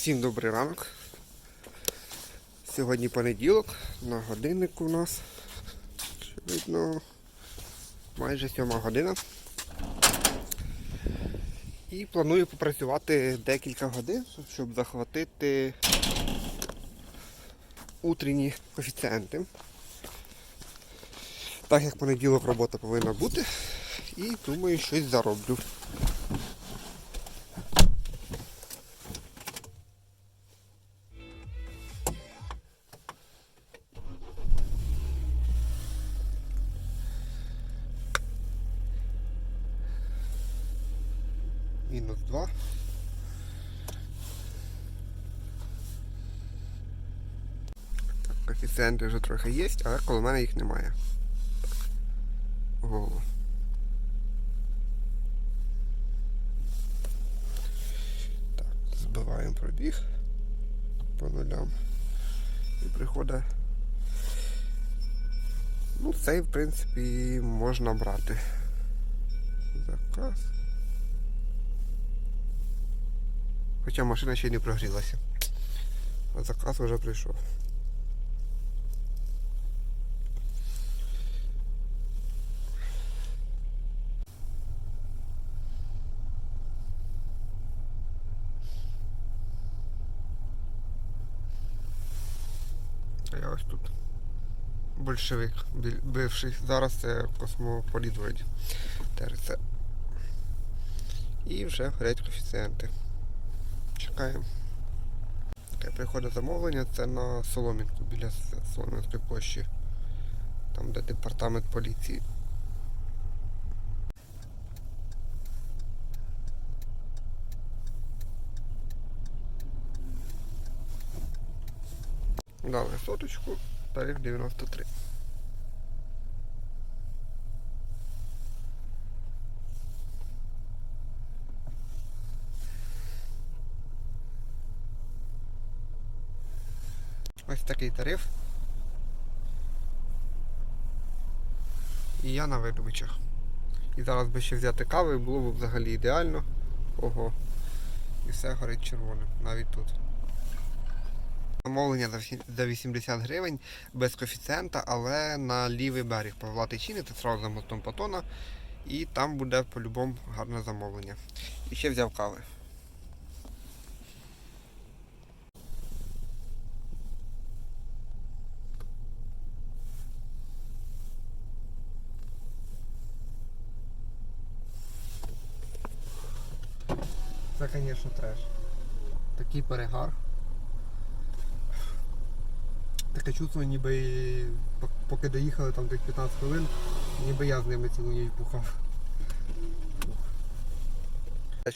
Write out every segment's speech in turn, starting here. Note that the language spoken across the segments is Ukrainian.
Всім добрий ранок. Сьогодні понеділок, на годиннику у нас. Очевидно, майже сьома година. І планую попрацювати декілька годин, щоб захватити утренні коефіцієнти. Так як понеділок робота повинна бути. І думаю, щось зароблю. Мінус 2. Так, коефіцієнти вже трохи є, але коло мене їх немає. Голову. Так, збиваємо пробіг по нулям. І приходить. Ну, цей, в принципі, можна брати. Заказ. Хоча машина ще й не прогрілася. А заказ вже прийшов. А я ось тут. Большевик бивший. Зараз це космополіт. І вже горять коефіцієнти. Чекаємо. Таке приходить замовлення, це на Соломінку біля Солом'янської площі. Там де департамент поліції. Дали соточку, тариф 93. Ось такий тариф. І я на видобичах. І зараз би ще взяти кави, було б взагалі ідеально. Ого. І все горить червоним, навіть тут. Замовлення за за 80 гривень без коефіцієнта, але на лівий берег Павла Тичини, це сразу за мостом Патона. І там буде по-любому гарне замовлення. І ще взяв кави. Це, звісно, треш. Такий перегар. Таке чувство, ніби поки доїхали там тих 15 хвилин, ніби я з ними цілу ніч бухав.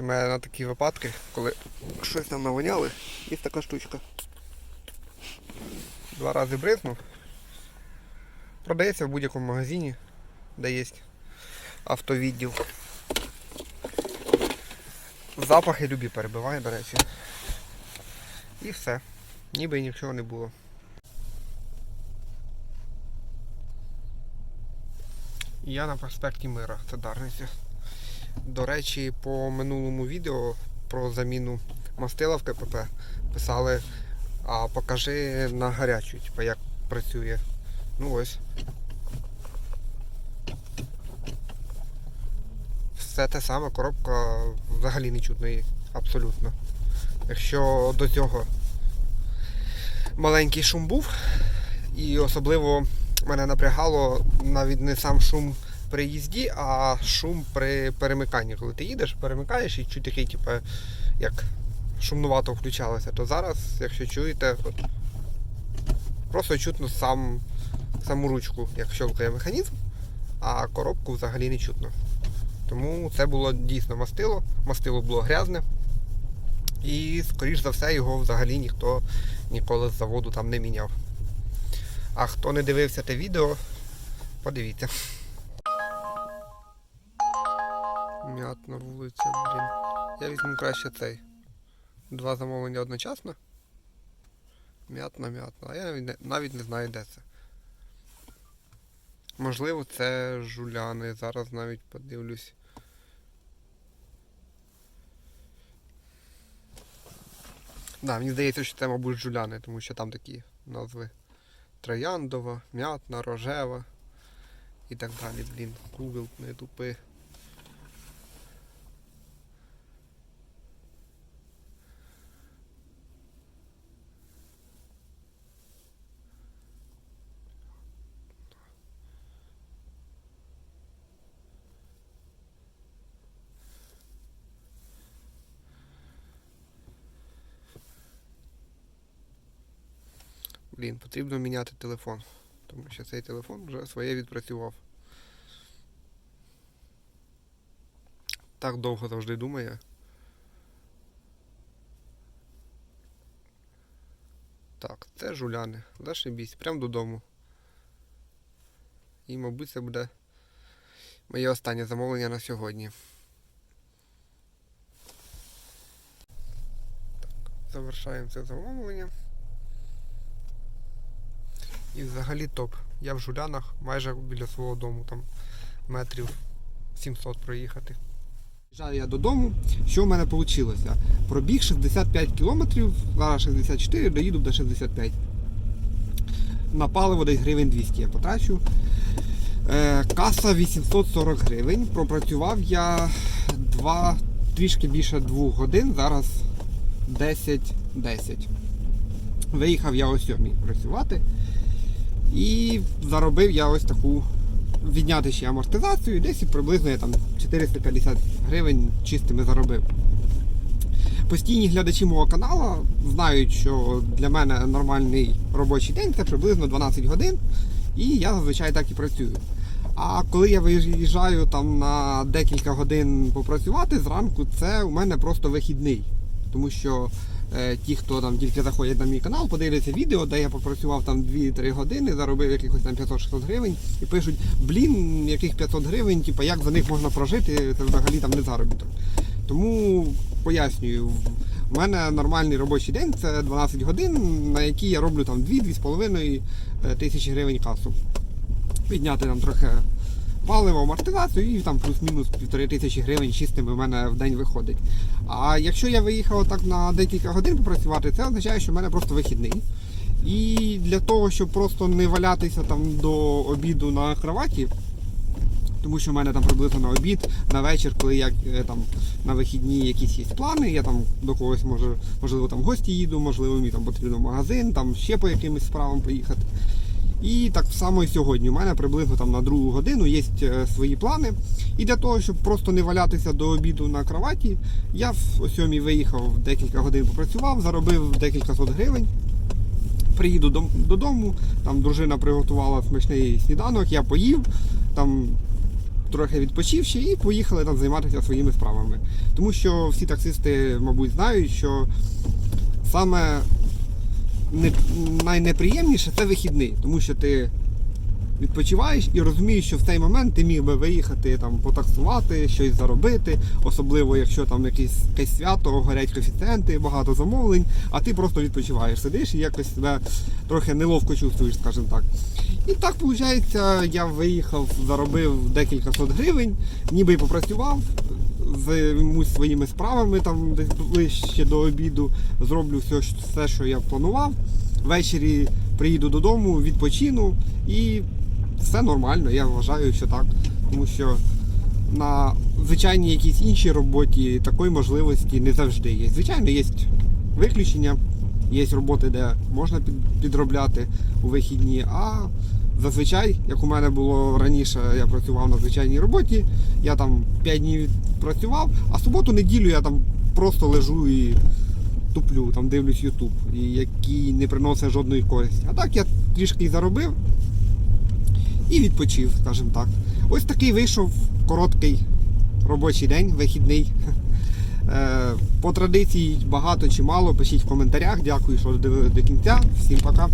У мене на такі випадки, коли щось там навоняли, є така штучка. Два рази бризнув. Продається в будь-якому магазині, де є автовідділ. Запахи любі перебиває, до речі. І все. Ніби і нічого не було. Я на проспекті Мира, це Дарниці. До речі, по минулому відео про заміну мастила в КПП писали, а покажи на гарячу, типу, як працює. Ну ось. Все те саме, коробка взагалі не чутно її. Абсолютно. Якщо до цього маленький шум був, і особливо мене напрягало навіть не сам шум при їзді, а шум при перемиканні. Коли ти їдеш, перемикаєш і чуть такий, типу, як шумнувато включалося, то зараз, якщо чуєте, просто чутно сам, саму ручку, як щелкає механізм, а коробку взагалі не чутно. Тому це було дійсно мастило, мастило було грязне. І, скоріш за все, його взагалі ніхто ніколи з заводу там не міняв. А хто не дивився те відео, подивіться. М'ятна вулиця, блін. Я візьму краще цей. Два замовлення одночасно. М'ятна, м'ятна. А я навіть не- знаю, де це. Можливо, це жуляни. Зараз навіть подивлюсь. Да, мені здається, що це, мабуть, жуляни, тому що там такі назви. Трояндова, м'ятна, рожева і так далі. Блін, Google не тупи. Блін, потрібно міняти телефон. Тому що цей телефон вже своє відпрацював. Так довго завжди думає. Так, це жуляни. Зашибісь, прям додому. І, мабуть, це буде моє останнє замовлення на сьогодні. Так, завершаємо це замовлення. І взагалі топ. Я в жулянах майже біля свого дому, там метрів 700 проїхати. Приїжджаю я додому. Що в мене вийшло? Пробіг 65 кілометрів, зараз 64, доїду до 65. На паливо десь гривень 200 я потрачу. Е, каса 840 гривень. Пропрацював я 2, трішки більше 2 годин, зараз 10-10. Виїхав я о 7 працювати. І заробив я ось таку відняти ще амортизацію, десь приблизно я там 450 гривень чистими заробив. Постійні глядачі мого каналу знають, що для мене нормальний робочий день це приблизно 12 годин, і я зазвичай так і працюю. А коли я виїжджаю там на декілька годин попрацювати зранку, це у мене просто вихідний. Тому що ті, хто там тільки заходять на мій канал, подивляться відео, де я попрацював там 2-3 години, заробив якихось там 500-600 гривень і пишуть, блін, яких 500 гривень, типу, як за них можна прожити, це взагалі там не заробіток. Тому пояснюю, в мене нормальний робочий день це 12 годин, на які я роблю там 2-2,5 тисячі гривень касу. Підняти там трохи паливо, амортизацію і там плюс-мінус півтори тисячі гривень чистими в мене в день виходить. А якщо я виїхав так на декілька годин попрацювати, це означає, що в мене просто вихідний. І для того, щоб просто не валятися там до обіду на кроваті, тому що в мене там приблизно на обід, на вечір, коли я е, там на вихідні якісь є плани, я там до когось може, можливо там гості їду, можливо, мені там потрібно в магазин, там ще по якимось справам поїхати. І так само і сьогодні. У мене приблизно там на другу годину є е, свої плани. І для того, щоб просто не валятися до обіду на кроваті, я о сьомій виїхав, декілька годин попрацював, заробив декілька сот гривень. Приїду додому, там дружина приготувала смачний сніданок, я поїв, там трохи відпочив ще і поїхали там займатися своїми справами. Тому що всі таксисти, мабуть, знають, що саме не, найнеприємніше це вихідний, тому що ти відпочиваєш і розумієш, що в цей момент ти міг би виїхати там потаксувати, щось заробити, особливо якщо там якесь, якесь свято, горять коефіцієнти, багато замовлень, а ти просто відпочиваєш, сидиш і якось себе трохи неловко чувствуєш, скажімо так. І так виходить, я виїхав, заробив декілька сот гривень, ніби й попрацював, займусь своїми справами там десь ближче до обіду, зроблю все, все, що я планував. Ввечері приїду додому, відпочину і все нормально, я вважаю, що так. Тому що на звичайній якійсь іншій роботі такої можливості не завжди є. Звичайно, є виключення, є роботи, де можна підробляти у вихідні, а зазвичай, як у мене було раніше, я працював на звичайній роботі, я там 5 днів працював, а суботу-неділю я там просто лежу і туплю, там дивлюсь YouTube, який не приносить жодної користі. А так я трішки заробив і відпочив, скажімо так. Ось такий вийшов короткий робочий день, вихідний. Е, По традиції багато чи мало, пишіть в коментарях. Дякую, що додивились до кінця. Всім пока.